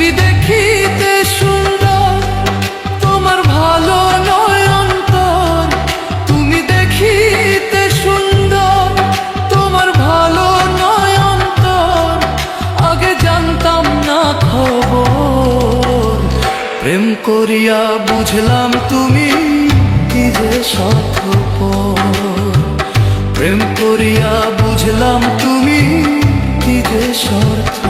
তুমি দেখিতে সুন্দর, তোমার ভালো নয় তুমি দেখিতে সুন্দর, তোমার ভালো নয় আগে জানতাম না খবর। প্রেম করিয়া বুঝলাম তুমি কি যে স্বার্থপর। প্রেম করিয়া বুঝলাম তুমি কি যে স্বার্থপর